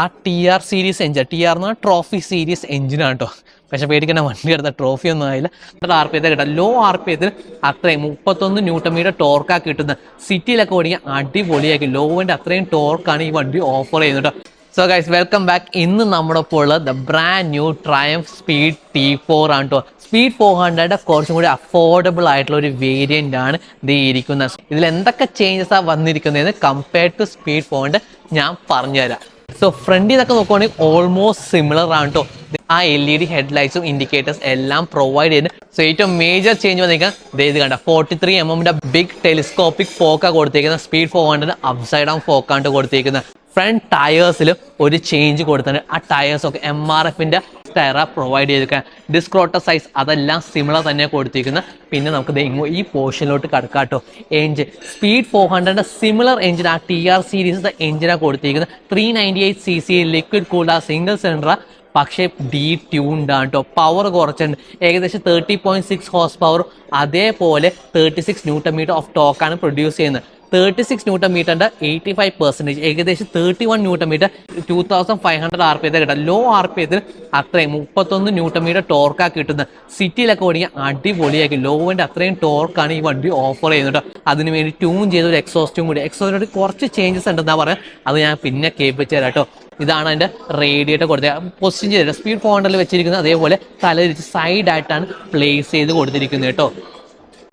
ആ T R series engine T R എന്ന് trophy series എഞ്ചിനാണ് കേട്ടോ പക്ഷെ പേടിക്കണ വണ്ടി എടുത്ത ട്രോഫി ഒന്നും ആയില്ല. ആർ പി എത്തിൽ കിട്ടാം ലോ ആർ പി എത്തിൽ അത്രയും മുപ്പത്തൊന്ന് ന്യൂട്ടൺ മീറ്റർ ടോർക്കാ കിട്ടുന്ന സിറ്റിയിലൊക്കെ ഓടിക്കാൻ അടിപൊളിയാക്കി. ലോവിന്റെ അത്രയും ടോർക്കാണ് ഈ വണ്ടി ഓഫർ ചെയ്യുന്നത് കേട്ടോ സോ ഗൈസ് വെൽക്കം ബാക്ക് ഇന്ന് നമ്മുടെ ഒപ്പം ഉള്ളത് the brand new Triumph speed T four ആണ് കേട്ടോ സ്പീഡ് ഫോർ ഹൺഡ്രഡ് കുറച്ചും കൂടി അഫോർഡബിൾ ആയിട്ടുള്ള ഒരു വേരിയന്റ് ആണ് ഇത് ഇരിക്കുന്നത്. ഇതിൽ എന്തൊക്കെ ചേഞ്ചസ് ആ വന്നിരിക്കുന്നതെന്ന് കമ്പയർഡ് ടു സ്പീഡ് ഹൺഡ്രഡ് ഞാൻ പറഞ്ഞുതരാം. സോ ഫ്രണ്ടിൽ നിന്നൊക്കെ നോക്കുവാണെങ്കിൽ ഓൾമോസ്റ്റ് സിമിലർ ആണ് കേട്ടോ ആ എൽ ഇ ഡി ഹെഡ്ലൈറ്റ്സും ഇൻഡിക്കേറ്റേഴ്സ് എല്ലാം പ്രൊവൈഡ് ചെയ്യുന്നത് സോ ഏറ്റവും മേജർ ചേഞ്ച് വന്നിരിക്കുന്നത് ഇത് കണ്ട ഫോർട്ടി ത്രീ എം എമ്മിന്റെ ബിഗ് ടെലിസ്കോപ്പിക് ഫോക്കാ കൊടുത്തിരിക്കുന്നത് speed four hundred upside down ഫോക്കാണ് കൊടുത്തിരിക്കുന്നത് ഫ്രണ്ട് ടയേഴ്സിൽ ഒരു ചേഞ്ച് കൊടുത്തിട്ടുണ്ട്. ആ ടയേഴ്സൊക്കെ എം ആർ എഫിന്റെ ടയറ പ്രൊവൈഡ് ചെയ്തിരിക്കുക ഡിസ്ക്രോട്ട സൈസ് അതെല്ലാം സിമിലർ തന്നെ കൊടുത്തിരിക്കുന്നത് പിന്നെ നമുക്ക് ഈ പോർഷനിലോട്ട് കടക്കാട്ടോ engine speed four hundred similar engine ആ ടി ആർ സീരീസ് എഞ്ചിനാണ് കൊടുത്തിരിക്കുന്നത് three ninety eight C C liquid cooled ആ സിംഗിൾ സിലിണ്ടർ പക്ഷേ ഡി ട്യൂൺഡ് ആണ് കേട്ടോ പവർ കുറച്ചുണ്ട്. ഏകദേശം thirty point six horse power അതേപോലെ thirty six newton metre of ടോക്കാണ് produce ചെയ്യുന്നത്. തേർട്ടി സിക്സ് ന്യൂട്ടൺ മീറ്ററിന്റെ എയ്റ്റി ഫൈവ് പെർസെന്റേജ് ഏകദേശം thirty one newton metre two thousand five hundred R P എത്തിൽ കിട്ടുക ലോ ആർ പി എത്തിൽ അത്രയും മുപ്പത്തൊന്ന് newton metre ടോർക്കാ കിട്ടുന്നത്. സിറ്റിയിലൊക്കെ ഓടിക്കാൻ അടിപൊളിയാക്കി ലോവിന്റെ അത്രയും ടോർക്കാണ് ഈ വണ്ടി ഓഫർ ചെയ്യുന്നത് അതിന് വേണ്ടി ട്യൂൺ ചെയ്ത ഒരു എക്സോസ്റ്റും കൂടി. എക്സോസ്റ്റിനോട് കുറച്ച് ചേഞ്ചസ് ഉണ്ടെന്നാ പറയാം. അത് ഞാൻ പിന്നെ കേൾപ്പിച്ചു തരാം കേട്ടോ ഇതാണ് അതിന്റെ റേഡിയേറ്റർ കൊടുത്തത് പൊസിഷൻ ചെയ്തിട്ട് സ്പീഡ് ഫോണിൽ വെച്ചിരിക്കുന്നത് അതേപോലെ തലതിരിച്ച് സൈഡായിട്ടാണ് പ്ലേസ് ചെയ്ത് കൊടുത്തിരിക്കുന്നത് കേട്ടോ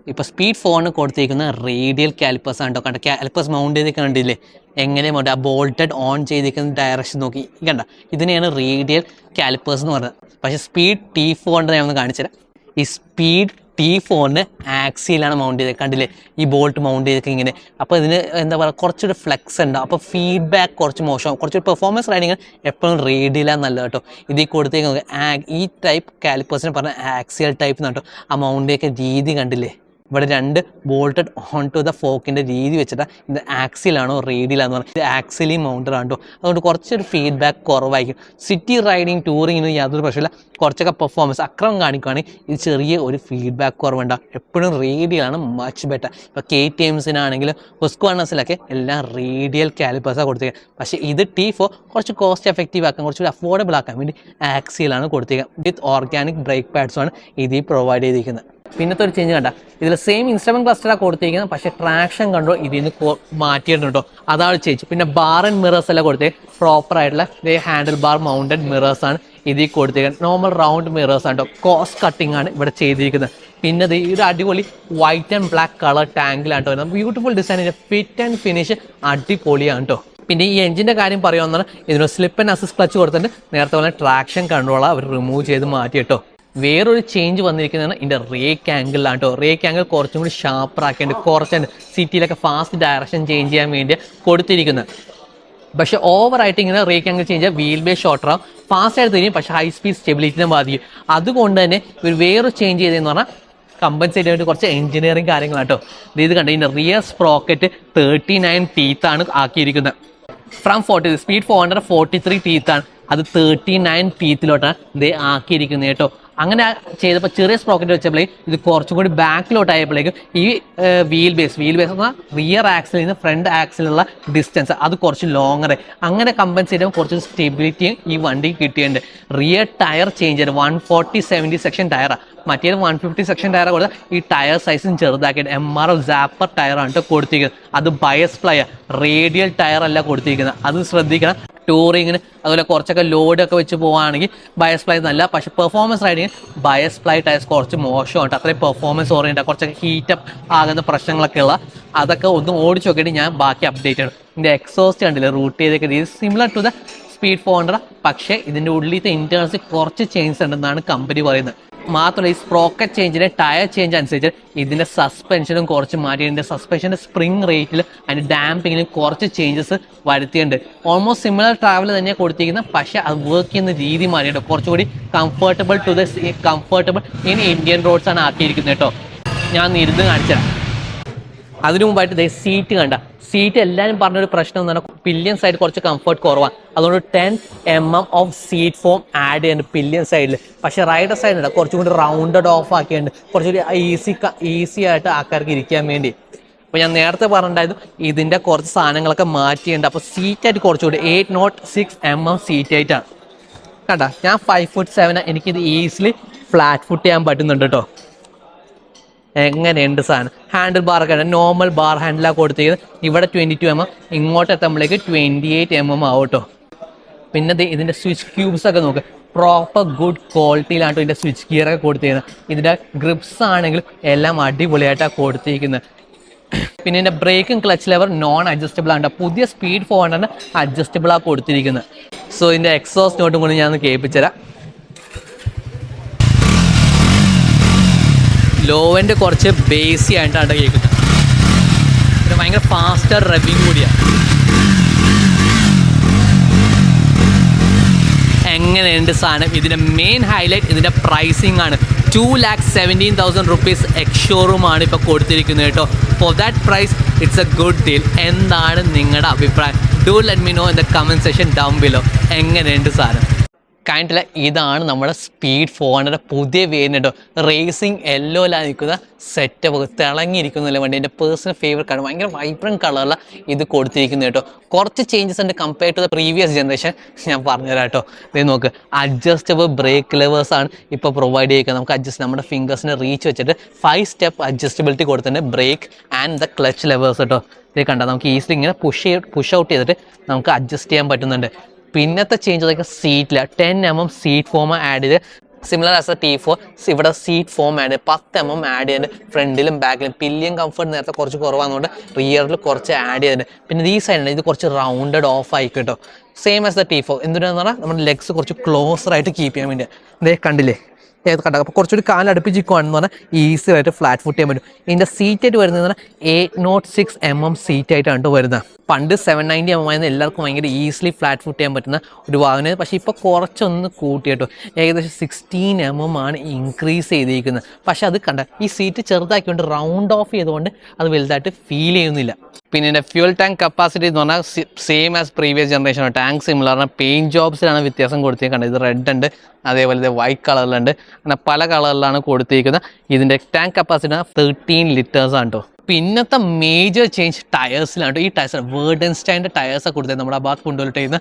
ഇപ്പൊ സ്പീഡ് ഫോണിന് കൊടുത്തിരിക്കുന്ന റേഡിയൽ കാലിപ്പേഴ്സ് ആണ് കേട്ടോ കണ്ട കാലിപ്പേഴ്സ് മൗണ്ട് ചെയ്ത് കണ്ടില്ലേ? എങ്ങനെ മൗണ്ട് ആ ബോൾട്ടഡ് ഓൺ ചെയ്തിരിക്കുന്ന ഡയറക്ഷൻ നോക്കി. കണ്ട ഇതിനെയാണ് റേഡിയൽ കാലിപ്പേഴ്സ് എന്ന് പറയുന്നത് പക്ഷേ സ്പീഡ് ടി ഫോണിന്റെ ഞാൻ ഒന്ന് കാണിച്ചുതരാം ഈ സ്പീഡ് ടി ഫോണിന് ആക്സിയിലാണ് മൗണ്ട് ചെയ്തത് കണ്ടില്ലേ? ഈ ബോൾട്ട് മൗണ്ട് ചെയ്തൊക്കെ ഇങ്ങനെ. അപ്പോൾ ഇതിന് എന്താ പറയുക കുറച്ചൊരു ഫ്ലെക്സ് ഉണ്ട്. അപ്പോൾ ഫീഡ്ബാക്ക് കുറച്ച് മോശം. കുറച്ചൊരു പെർഫോമൻസ് റൈഡിങ് എപ്പോഴും റേഡിയലാണ് നല്ലത് കേട്ടോ ഇതിൽ കൊടുത്തേക്ക് ഈ ടൈപ്പ് കാലിപ്പേഴ്സിന് പറഞ്ഞാൽ ആക്സിയൽ ടൈപ്പ് എന്ന് കേട്ടോ ആ മൗണ്ടിയൊക്കെ രീതി കണ്ടില്ലേ? ഇവിടെ രണ്ട് ബോൾട്ടഡ് ഓൺ ടു ദ ഫോക്കിന്റെ രീതി വെച്ചിട്ട് ഇത് ആക്സിലാണോ റേഡിയിലാണെന്ന് പറഞ്ഞാൽ ഇത് ആക്സിലി മൗണ്ടഡ് ആണോ അതുകൊണ്ട് കുറച്ചൊരു ഫീഡ്ബാക്ക് കുറവായിരിക്കും. സിറ്റി റൈഡിങ് ടൂറിങ്ങിന് യാതൊരു പ്രശ്നമില്ല. കുറച്ചൊക്കെ പെർഫോമൻസ് അക്രമം കാണിക്കുകയാണെങ്കിൽ ഇത് ചെറിയ ഒരു ഫീഡ്ബാക്ക് കുറവുണ്ടാകും എപ്പോഴും റേഡിയലാണ് മച്ച് ബെറ്റർ ഇപ്പോൾ കെ ടി എംസിനാണെങ്കിലും ഹുസ്ക്വാണസിലൊക്കെ എല്ലാം റേഡിയൽ കാലിപ്പേഴ്സാണ് കൊടുത്തേക്കുക പക്ഷേ ഇത് ടി ഫോർ കുറച്ച് കോസ്റ്റ് എഫക്റ്റീവ് ആക്കാൻ കുറച്ചുകൂടി അഫോർഡബിൾ ആക്കാൻ വേണ്ടി ആക്സിലാണ് കൊടുത്തേക്കുക വിത്ത് ഓർഗാനിക് ബ്രേക്ക് പാഡ്സുമാണ് ഇതിൽ പ്രൊവൈഡ് ചെയ്തിരിക്കുന്നത് പിന്നത്തെ ഒരു ചേഞ്ച് കണ്ട. ഇതിൽ സെയിം ഇൻസ്ട്രുമെന്റ് ക്ലസ്റ്ററാണ് കൊടുത്തിരിക്കുന്നത് പക്ഷെ ട്രാക്ഷൻ കണ്ടോ ഇതിൽ നിന്ന് മാറ്റിയിട്ടുണ്ടോ അതാണ് ചേഞ്ച് പിന്നെ ബാർ ആൻഡ് മിറേഴ്സ് എല്ലാം കൊടുത്തേ? പ്രോപ്പർ ആയിട്ടുള്ള ഇതേ ഹാൻഡിൽ ബാർ മൗണ്ടഡ് മിറേഴ്സ് ആണ് ഇതിൽ കൊടുത്തിരിക്കുന്നത് നോർമൽ റൗണ്ട് മിറേഴ്സ് ആണ് കേട്ടോ കോസ്റ്റ് കട്ടിംഗ് ആണ് ഇവിടെ ചെയ്തിരിക്കുന്നത്. പിന്നെ ഇത് ഒരു അടിപൊളി വൈറ്റ് ആൻഡ് ബ്ലാക്ക് കളർ ടാങ്കിലാണ് കേട്ടോ ബ്യൂട്ടിഫുൾ ഡിസൈനിന്റെ ഫിറ്റ് ആൻഡ് ഫിനിഷ് അടിപൊളിയാണ് കേട്ടോ പിന്നെ ഈ എഞ്ചിന്റെ കാര്യം പറയുമെന്നാണ് ഇതിനൊരു സ്ലിപ്പ് ആൻഡ് അസിസ്റ്റ് ക്ലച്ച് കൊടുത്തിട്ട് നേരത്തെ പോലെ ട്രാക്ഷൻ കൺട്രോൾ അവർ റിമൂവ് ചെയ്ത് മാറ്റി കേട്ടോ വേറൊരു ചേഞ്ച് വന്നിരിക്കുന്നതാണ് ഇതിന്റെ റേക്ക് ആംഗിളിലാണ് കേട്ടോ റേക്ക് ആംഗിൾ കുറച്ചും കൂടി ഷാർപ്പർ ആക്കിയിട്ട് കുറച്ചുണ്ട് സിറ്റിയിലൊക്കെ ഫാസ്റ്റ് ഡയറക്ഷൻ ചേഞ്ച് ചെയ്യാൻ വേണ്ടി കൊടുത്തിരിക്കുന്നത് പക്ഷെ ഓവറായിട്ട് ഇങ്ങനെ rake angle change wheel bay ഷോർട്ടറാവും ഫാസ്റ്റ് ആയിട്ട് തിരിയും പക്ഷേ ഹൈ സ്പീഡ് സ്റ്റെബിലിറ്റിനെ ബാധിക്കും. അതുകൊണ്ട് തന്നെ ഒരു വേറെ ചേഞ്ച് ചെയ്തതെന്ന് പറഞ്ഞാൽ കമ്പൻസേറ്റ് വേണ്ടി കുറച്ച് എഞ്ചിനീയറിംഗ് കാര്യങ്ങളാണ് കേട്ടോ ഇത് കണ്ടു ഇതിന്റെ റിയർ സ്പ്രോക്കറ്റ് തേർട്ടി നയൻ ടീത്താണ് ആക്കിയിരിക്കുന്നത്. From forty speed four hundred forty three ടീത്താണ് അത് തേർട്ടി നയൻ ടീത്തിലോട്ടാണ് ഇത് ആക്കിയിരിക്കുന്നത് കേട്ടോ. അങ്ങനെ ചെയ്തപ്പോൾ ചെറിയ സ്പ്രോക്കറ്റ് വെച്ചപ്പോഴേ ഇത് കുറച്ചും കൂടി ബാക്കിലോട്ട് ആയപ്പോഴേക്കും ഈ വീൽ ബേസ് വീൽ ബേസ് എന്ന് റിയർ ആക്സിലിൽ നിന്ന് ഫ്രണ്ട് ആക്സിലുള്ള ഡിസ്റ്റൻസ് അത് കുറച്ച് ലോങ്ങർ അങ്ങനെ കമ്പൻസേറ്റ് ചെയ്യുമ്പോൾ കുറച്ച് സ്റ്റെബിലിറ്റിയും ഈ വണ്ടി കിട്ടിയിട്ടുണ്ട്. Rear tyre changer one forty seventy section ടയറാണ് മറ്റേത് വൺ ഫിഫ്റ്റി സെക്ഷൻ ടയർ കൊടുത്താൽ ഈ ടയർ സൈസും ചെറുതാക്കിയിട്ട് എം ആർ എഫ് സാപ്പർ ടയറാണ് കൊടുത്തിരിക്കുന്നത്. അത് ബയസ് പ്ലയർ റേഡിയൽ ടയർ അല്ല കൊടുത്തിരിക്കുന്നത്. അത് ശ്രദ്ധിക്കണം. ടൂറിങ്ങിന് അതുപോലെ കുറച്ചൊക്കെ ലോഡൊക്കെ വെച്ച് പോവുകയാണെങ്കിൽ ബയസ് ഫ്ലൈറ്റ് നല്ല. പക്ഷേ performance riding bias flight tyres കുറച്ച് മോശമുണ്ട് അത്രയും പെർഫോമൻസ് ഓറിയന്റ് കുറച്ചൊക്കെ ഹീറ്റപ്പ് ആകുന്ന പ്രശ്നങ്ങളൊക്കെ ഉള്ള അതൊക്കെ ഒന്ന് ഓടിച്ച് നോക്കിയിട്ട് ഞാൻ ബാക്കി അപ്ഡേറ്റ് ചെയ്യണം. ഇതിന്റെ എക്സോസ്റ്റ് കണ്ടില്ല? റൂട്ട് ചെയ്തൊക്കെ ഇത് similar to the speed four പക്ഷേ ഇതിന്റെ ഉള്ളിലത്തെ ഇന്റേൺസിൽ കുറച്ച് ചേഞ്ച് ഉണ്ടെന്നാണ് കമ്പനി പറയുന്നത്. മാത്രമല്ല ഈ സ്പ്രോക്കറ്റ് ചേഞ്ചിന് ടയർ ചേഞ്ച് അനുസരിച്ച് ഇതിന്റെ സസ്പെൻഷനും കുറച്ച് മാറ്റിയിട്ടുണ്ട് സസ്പെൻഷന്റെ സ്പ്രിംഗ് റേറ്റിൽ അതിന്റെ ഡാമ്പിങ്ങിലും കുറച്ച് ചേഞ്ചസ് വരുത്തിയിട്ടുണ്ട്. ഓൾമോസ്റ്റ് സിമിലർ ട്രാവൽ തന്നെ കൊടുത്തിരിക്കുന്നത്. പക്ഷെ അത് വർക്ക് ചെയ്യുന്ന രീതി മാറിയിട്ട് കുറച്ചുകൂടി comfortable to the comfortable in Indian roads ആണ് ആക്കിയിരിക്കുന്നത് കേട്ടോ. ഞാൻ ഇരുന്ന് കാണിച്ചുതരാം. അതിനു മുമ്പായിട്ട് ദേ സീറ്റ് കണ്ട. സീറ്റ് എല്ലാവരും പറഞ്ഞൊരു പ്രശ്നം എന്ന് പറഞ്ഞാൽ പില്യൻ സൈഡ് കുറച്ച് കംഫർട്ട് കുറവാണ് അതുകൊണ്ട് ten M M of seat foam add ചെയ്യുന്നുണ്ട് പില്യൻ സൈഡിൽ പക്ഷേ റൈഡർ സൈഡിൽ കുറച്ചും കൂടി റൗണ്ടഡ് ഓഫ് ആക്കിയുണ്ട് കുറച്ചുകൂടി ഈസി ഈസി ആയിട്ട് ആൾക്കാർക്ക് ഇരിക്കാൻ വേണ്ടി. അപ്പോൾ ഞാൻ നേരത്തെ പറഞ്ഞിട്ടുണ്ടായിരുന്നു ഇതിന്റെ കുറച്ച് സാധനങ്ങളൊക്കെ മാറ്റിയിട്ടുണ്ട്. അപ്പോൾ സീറ്റായിട്ട് കുറച്ചുകൂടി eight nought six M M seat ആയിട്ടാണ് കണ്ട ഞാൻ ഫൈവ് ഫുട്ട് സെവൻ എനിക്കിത് ഈസിലി ഫ്ലാറ്റ് ഫുട്ട് ചെയ്യാൻ പറ്റുന്നുണ്ട് കേട്ടോ എങ്ങനെയുണ്ട് സാധനം? ഹാൻഡിൽ ബാർ ഒക്കെ നോർമൽ ബാർ ഹാൻഡിലാണ് കൊടുത്തിരിക്കുന്നത്. ഇവിടെ ട്വന്റി ടു എം എം ഇങ്ങോട്ട് എത്തുമ്പോഴേക്ക് ട്വന്റി എയ്റ്റ് എം എം ആവും കേട്ടോ. പിന്നെ ഇതിന്റെ സ്വിച്ച് ക്യൂബ്സ് ഒക്കെ നോക്ക്. പ്രോപ്പർ ഗുഡ് ക്വാളിറ്റിയിലാണ് ഇതിന്റെ സ്വിച്ച് ഗിയർ ഒക്കെ കൊടുത്തിരിക്കുന്നത്. ഇതിന്റെ ഗ്രിപ്സ് ആണെങ്കിലും എല്ലാം അടിപൊളിയായിട്ടാണ് കൊടുത്തിരിക്കുന്നത്. പിന്നെ ഇതിന്റെ ബ്രേക്കും ക്ലച്ച് ലെവർ നോൺ അഡ്ജസ്റ്റബിൾ ആണ് പുതിയ സ്പീഡ് ഫോണാണ് അഡ്ജസ്റ്റബിൾ ആ കൊടുത്തിരിക്കുന്നത്. സോ ഇതിന്റെ എക്സോസ് നോട്ടും കൂടി ഞാൻ കേൾപ്പിച്ചുതരാം. ലോവന്റെ കുറച്ച് ബേസി ആയിട്ടാണ് കേൾക്കുന്നത്. പിന്നെ ഭയങ്കര ഫാസ്റ്റർ റബിങ് കൂടിയാണ്. എങ്ങനെയുണ്ട് സാധനം? ഇതിന്റെ മെയിൻ ഹൈലൈറ്റ് ഇതിന്റെ പ്രൈസിംഗ് ആണ്. Two lakh seventeen thousand rupees എക്സ്ഷോറൂമാണ് ഇപ്പോൾ കൊടുത്തിരിക്കുന്നത് കേട്ടോ. For that price it's a good deal എന്താണ് നിങ്ങളുടെ അഭിപ്രായം? Do let me know in the comment session down below എങ്ങനെയുണ്ട് സാധനം? കഴിഞ്ഞിട്ടില്ല ഇതാണ് നമ്മുടെ സ്പീഡ് ഫോർ ഹൺഡ്രഡ് പുതിയ വേരിയന്റ് കേട്ടോ റേസിംഗ് യെല്ലോയിലാണ് നിൽക്കുന്ന സെറ്റപ്പ് തിളങ്ങിയിരിക്കുന്നില്ല വണ്ടി. എന്റെ പേഴ്സണൽ ഫേവറേറ്റ് ആണ് ഭയങ്കര വൈബ്രന്റ് കളറുള്ള ഇത് കൊടുത്തിരിക്കുന്നത് കേട്ടോ. കുറച്ച് ചേഞ്ചസ് ഉണ്ട് compare to the previous generation ഞാൻ പറഞ്ഞുതരാം കേട്ടോ. നോക്ക് അഡ്ജസ്റ്റബിൾ ബ്രേക്ക് ലെവേഴ്സാണ് ഇപ്പോൾ പ്രൊവൈഡ് ചെയ്യുക നമുക്ക് അഡ്ജസ്റ്റ് നമ്മുടെ ഫിംഗേഴ്സിന്റെ റീച്ച് വെച്ചിട്ട് ഫൈവ് സ്റ്റെപ്പ് അഡ്ജസ്റ്റബിലിറ്റി കൊടുത്തിട്ടുണ്ട് brake and the clutch levers കേട്ടോ. ഇത് കണ്ട നമുക്ക് ഈസിലി ഇങ്ങനെ പുഷ് പുഷ് ഔട്ട് ചെയ്തിട്ട് നമുക്ക് അഡ്ജസ്റ്റ് ചെയ്യാൻ പറ്റുന്നുണ്ട്. പിന്നത്തെ ചേഞ്ച് അതൊക്കെ സീറ്റിൽ ten M M seat foam add ചെയ്ത് similar as a T four ഇവിടെ സീറ്റ് ഫോം ആഡ് പത്ത് എം എം ആഡ് ചെയ്തിട്ടുണ്ട് ഫ്രണ്ടിലും ബാക്കിലും പില്ലിയും കംഫർട്ട് നേരത്തെ കുറച്ച് കുറവാണെന്നുകൊണ്ട് റിയറിൽ കുറച്ച് ആഡ് ചെയ്തിട്ടുണ്ട് പിന്നെ ഈ സൈഡിൽ ഇത് കുറച്ച് റൗണ്ടഡ് ഓഫ് ആയി കേട്ടോ same as the T four എന്തിനാന്ന് പറഞ്ഞാൽ നമ്മുടെ ലെഗ്സ് കുറച്ച് ക്ലോസർ ആയിട്ട് കീപ്പ് ചെയ്യാൻ വേണ്ടി ഇതേ കണ്ടില്ലേ? ഏത് കണ്ട? അപ്പോൾ കുറച്ചുകൂടി കാലം അടുപ്പിച്ചിരിക്കുവാണെന്ന് പറഞ്ഞാൽ ഈസി ആയിട്ട് ഫ്ലാറ്റ് ഫുട്ട് ചെയ്യാൻ പറ്റും. ഇതിന്റെ സീറ്റ് ആയിട്ട് വരുന്നത് eight nought six M M seat ആയിട്ടാണ് കേട്ടോ വരുന്നത്. പണ്ട് സെവൻ നയന്റി എം ആയിരുന്നു എല്ലാവർക്കും ഭയങ്കര ഈസിലി ഫ്ലാറ്റ് ഫുട്ട് ചെയ്യാൻ പറ്റുന്ന ഒരു വാഹനം. പക്ഷേ ഇപ്പോൾ കുറച്ചൊന്ന് കൂട്ടി കേട്ടോ. ഏകദേശം സിക്സ്റ്റീൻ എം എം ആണ് ഇൻക്രീസ് ചെയ്തിരിക്കുന്നത്. പക്ഷേ അത് കണ്ട ഈ സീറ്റ് ചെറുതാക്കിക്കൊണ്ട് റൗണ്ട് ഓഫ് ചെയ്തുകൊണ്ട് അത് വലുതായിട്ട് ഫീൽ ചെയ്യുന്നില്ല. പിന്നെ ഇതിന്റെ ഫ്യൂൽ ടാങ്ക് കപ്പാസിറ്റി എന്ന് പറഞ്ഞാൽ same as previous generation tank similar ആണ്. പെയിന്റ് ജോബ്സിലാണ് വ്യത്യാസം കൊടുത്തിരിക്കുന്നത്. ഇത് റെഡ് ഉണ്ട് അതേപോലെ ഇത് വൈറ്റ് കളറിലുണ്ട് അങ്ങനെ പല കളറിലാണ് കൊടുത്തിരിക്കുന്നത്. ഇതിന്റെ ടാങ്ക് കപ്പാസിറ്റി തേർട്ടീൻ ലിറ്റേഴ്സ് ആണ് കേട്ടോ. പിന്നത്തെ മേജർ ചേഞ്ച് ടയേഴ്സിലാണ് ഈ വേർഡൻസ്റ്റൈന്റെ ടയേഴ്സാണ് കൊടുത്തത്. നമ്മുടെ ഭാഗത്ത് കൊണ്ടുപോയിട്ട് ചെയ്യുന്ന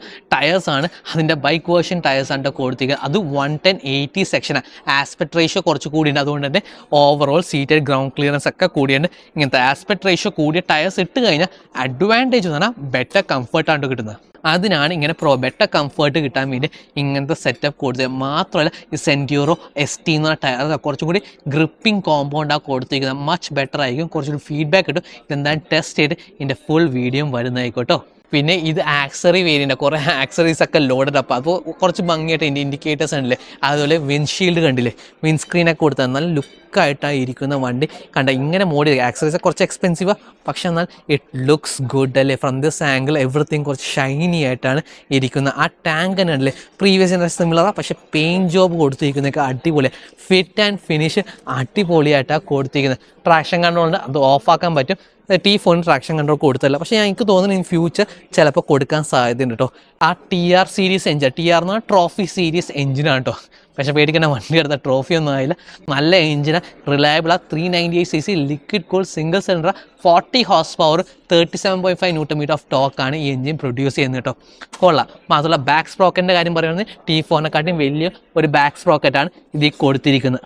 ആണ്. അതിന്റെ ബൈക്ക് വേർഷൻ ടയേഴ്സ് ആണ് കൊടുത്തിരിക്കുന്നത്. അത് വൺ ടെൻ എയ്റ്റി സെക്ഷനാണ് ആസ്പെക്ട് റേഷ്യോ കുറച്ച് കൂടിയുണ്ട് അതുകൊണ്ട് തന്നെ ഓവറോൾ സീറ്റഡ് ഗ്രൗണ്ട് ക്ലിയറൻസ് ഒക്കെ കൂടിയുണ്ട് ഇങ്ങനത്തെ ആസ്പെക്ട് റേഷ്യോ കൂടിയ ടയേഴ്സ് ഇട്ട് കഴിഞ്ഞാൽ അഡ്വാന്റേജ് എന്ന് പറഞ്ഞാൽ ബെറ്റർ കംഫർട്ടാണ് കിട്ടുന്നത്. അതിനാണ് ഇങ്ങനെ പ്രോ ബെറ്റർ കംഫർട്ട് കിട്ടാൻ വേണ്ടി ഇങ്ങനത്തെ സെറ്റപ്പ് കൊടുത്തത്. മാത്രമല്ല ഈ സെന്റ്യൂറോ എസ് ടി എന്ന് പറഞ്ഞ ടയർ കുറച്ചും കൂടി ഗ്രിപ്പിംഗ് കോമ്പൗണ്ടാണ് കൊടുത്തിരിക്കുന്നത്. മച്ച് ബെറ്റർ ആയിരിക്കും. കുറച്ചുകൂടി ഫീഡ്ബാക്ക് കിട്ടും. ഇതെന്തായാലും ടെസ്റ്റ് ചെയ്ത് ഇതിന്റെ ഫുൾ വീഡിയോയും വരുന്നതായിക്കോട്ടോ. പിന്നെ ഇത് ആക്സറി വേരിയന്റ് കുറേ ആക്സറീസ് ഒക്കെ ലോഡഡ് അപ്പോൾ അപ്പോൾ കുറച്ച് ഭംഗിയായിട്ട് ഇതിന്റെ ഇൻഡിക്കേറ്റേഴ്സ് ഉണ്ടല്ലേ അതുപോലെ വിൻഷീൽഡ് കണ്ടില്ലേ? വിൻസ്ക്രീനൊക്കെ കൊടുത്താൽ നല്ല ലുക്കായിട്ടാണ് ഇരിക്കുന്ന വണ്ടി. കണ്ട ഇങ്ങനെ മോഡി ആക്സറീസ് കുറച്ച് എക്സ്പെൻസീവാണ് പക്ഷെ എന്നാൽ ഇറ്റ് ലുക്സ് ഗുഡ് അല്ലേ? ഫ്രം ദിസ് ആംഗിൾ എവറിത്തിങ് കുറച്ച് ഷൈനി ആയിട്ടാണ് ഇരിക്കുന്നത്. ആ ടാങ്ക് തന്നെ ഉണ്ടല്ലേ പ്രീവിയസ് ജനറേഷൻ സിമിലറാണ് പക്ഷേ പെയിന്റ് ജോബ് കൊടുത്തിരിക്കുന്നതൊക്കെ അടിപൊളി ഫിറ്റ് ആൻഡ് ഫിനിഷ് അടിപൊളിയായിട്ടാണ് കൊടുത്തിരിക്കുന്നത്. ട്രാക്ഷൻ കണ്ടുകൊണ്ട് അത് ഓഫാക്കാൻ പറ്റും. ടി ഫോണിന് ട്രാക്ഷൻ കൺട്രോൾ കൊടുത്തല്ല. പക്ഷേ ഞാൻ എനിക്ക് തോന്നുന്നു ഇൻ ഫ്യൂച്ചർ ചിലപ്പോൾ കൊടുക്കാൻ സാധ്യതയുണ്ട് കേട്ടോ ആ T R series engine T R എന്ന് ട്രോഫി സീരീസ് എഞ്ചിനാണ് കേട്ടോ പക്ഷേ പേടിക്കേണ്ട വണ്ടി എടുത്ത ട്രോഫി ഒന്നും ആയില്ല. നല്ല എഞ്ചിന് റിലയബിൾ ആ three ninety eight C C liquid cool single cylinder forty horsepower thirty seven point five newton metre of ടോക്കാണ് ഈ എഞ്ചിൻ പ്രൊഡ്യൂസ് ചെയ്യുന്നത് കേട്ടോ കൊള്ളാം. മാത്രമല്ല ബാക്ക് സ്പ്രോക്കറ്റിന്റെ കാര്യം പറയുകയാണെങ്കിൽ ടി ഫോറിനെക്കാട്ടിയും വലിയ ഒരു ബാക്ക് സ്പ്രോക്കറ്റാണ് ഇതിൽ കൊടുത്തിരിക്കുന്നത്.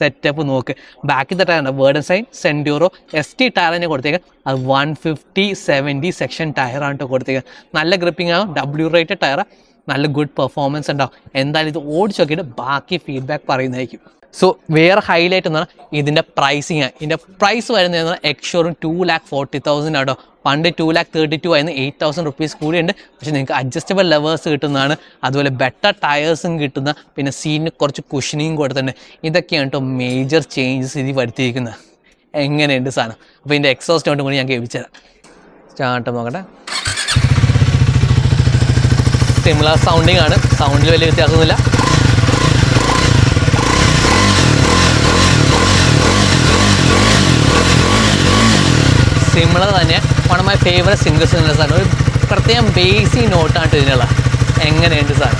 സെറ്റപ്പ് നോക്ക്. ബാക്കി ടയറുണ്ട് Vredestein Centauro S T tyre ടയറിന് കൊടുത്തേക്ക്. അത് വൺ ഫിഫ്റ്റി സെവന്റി സെക്ഷൻ ടയറാണ് കേട്ടോ കൊടുത്തേക്ക്. നല്ല ഗ്രിപ്പിംഗ് ആകും ഡബ്ല്യു റേറ്റഡ് ടയർ നല്ല ഗുഡ് പെർഫോമൻസ് ഉണ്ടാവും. എന്തായാലും ഇത് ഓടിച്ച് നോക്കിയിട്ട് ബാക്കി ഫീഡ്ബാക്ക് പറയുന്നതായിരിക്കും. സോ വേറെ ഹൈലൈറ്റ് എന്ന് പറഞ്ഞാൽ ഇതിന്റെ പ്രൈസിങ് ഇതിന്റെ പ്രൈസ് വരുന്നത് ex showroom two lakh forty thousand ആട്ടോ. പണ്ട് ടു ലാക്ക് തേർട്ടി ടു ആയിരുന്നു. എയ്റ്റ് തൗസൻഡ് റുപ്പീസ് കൂടിയുണ്ട്. പക്ഷേ നിങ്ങൾക്ക് അഡ്ജസ്റ്റബിൾ ലെവേഴ്സ് കിട്ടുന്നതാണ്. അതുപോലെ ബെറ്റർ ടയേഴ്സും കിട്ടുന്ന. പിന്നെ സീറ്റിന് കുറച്ച് കുഷനിങ് കൊടുത്തിട്ടുണ്ട്. ഇതൊക്കെയാണ് കേട്ടോ മേജർ ചേഞ്ചസ് ഇതിൽ വരുത്തിയിരിക്കുന്നത്. എങ്ങനെയുണ്ട് സാധനം? അപ്പോൾ ഇതിന്റെ എക്സോസ്റ്റ് കൊണ്ട് കൂടി ഞാൻ കേൾപ്പിച്ചുതരാം സ്റ്റാർട്ട് നോക്കട്ടെ. സിമിലർ സൗണ്ടിങ് ആണ്. സൗണ്ടിൽ വലിയ വ്യത്യാസമൊന്നുമില്ല. സിമിലർ തന്നെ one of my favourite singers ആണ് ഒരു പ്രത്യേകം ബേസി നോട്ടാണ് ഇതിനുള്ള എങ്ങനെയുണ്ട് സാർ?